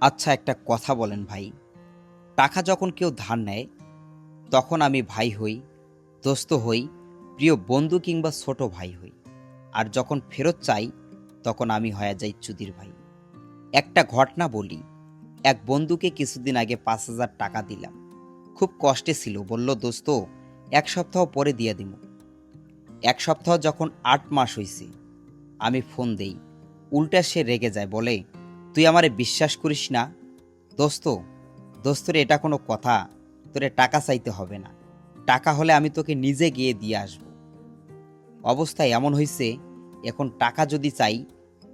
আচ্ছা একটা কথা বলেন ভাই। টাকা যখন কেউ ধার নেয়, তখন আমি ভাই হই, দোস্ত হই, প্রিয় বন্ধু কিংবা ছোট ভাই হই। আর যখন ফেরত চাই, তখন আমি হয়ে যাই চুদির ভাই। একটা ঘটনা বলি, এক বন্ধুকে কিছুদিন আগে পাঁচ হাজার টাকা দিলাম। খুব কষ্টে ছিল, বলল, দোস্ত, এক সপ্তাহ পরে দিয়ে দিব। এক সপ্তাহ যখন আট মাস হইছে, আমি ফোন দেই, উল্টা সে রেগে যায়, বলে তুই আমারে বিশ্বাস করিস না? দোস্ত দোস্তরে এটা কোনো কথা। তোরে টাকা চাইতে হবে না। টাকা হলে আমি তোকে নিজে গিয়ে দিয়ে আসব। অবস্থা এমন হয়েছে এখন টাকা যদি চাই,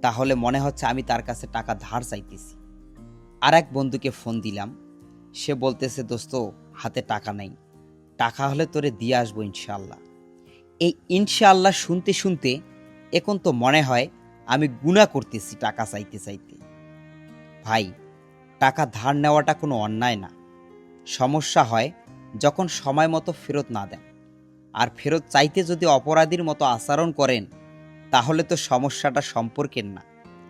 তাহলে মনে হচ্ছে আমি তার কাছে টাকা ধার চাইতেছি। আর এক বন্ধুকে ফোন দিলাম। সে বলতেছে, দোস্ত, হাতে টাকা নেই। টাকা হলে তোরে দিয়ে আসব ইনশাল্লাহ এই ইনশাআল্লাহ শুনতে শুনতে এখন তো মনে হয় আমি গুণা করতেছি টাকা চাইতে চাইতে। ভাই, টাকা ধার নেওয়াটা কোনো অন্যায় না। সমস্যা হয় যখন সময় মতো ফেরত না দেন। আর ফেরত চাইতে যদি অপরাধীর মতো আচরণ করেন, তাহলে তো সমস্যাটা সম্পর্কের না,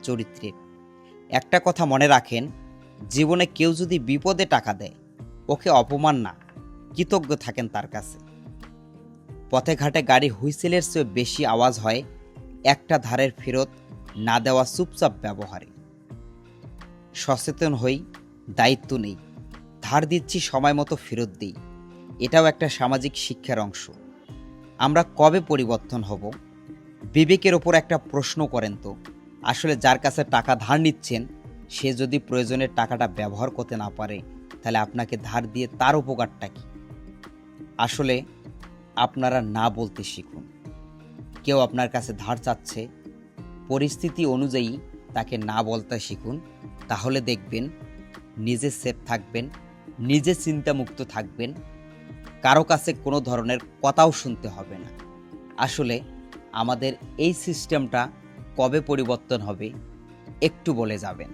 চরিত্রের। একটা কথা মনে রাখেন, জীবনে কেউ যদি বিপদে টাকা দেয়, ওকে অপমান না, কৃতজ্ঞ থাকেন তার কাছে। পথে ঘাটে গাড়ি হুইসেলের চেয়ে বেশি আওয়াজ হয়, একটা ধারের ফেরত না দেওয়া চুপচাপ ব্যবহারে। সচেতন হই, দায়িত্ব নেই, ধার দিচ্ছি সময় মতো ফেরত দিই। এটাও একটা সামাজিক শিক্ষার অংশ। আমরা কবে পরিবর্তন হব? বিবেকের ওপর একটা প্রশ্ন করেন তো, আসলে যার কাছে টাকা ধার নিচ্ছেন, সে যদি প্রয়োজনের টাকাটা ব্যবহার করতে না পারে, তাহলে আপনাকে ধার দিয়ে তার উপকারটা কি? আসলে আপনারা না বলতে শিখুন। কেউ আপনার কাছে ধার চাচ্ছে, পরিস্থিতি অনুযায়ী তাকে না বলতে শিখুন, তাহলে দেখবেন নিজে সেফ থাকবেন, নিজে চিন্তামুক্ত থাকবেন, কারও কাছে কোনো ধরনের কথাও শুনতে হবে না। আসলে আমাদের এই সিস্টেমটা কবে পরিবর্তন হবে একটু বলে যাবেন।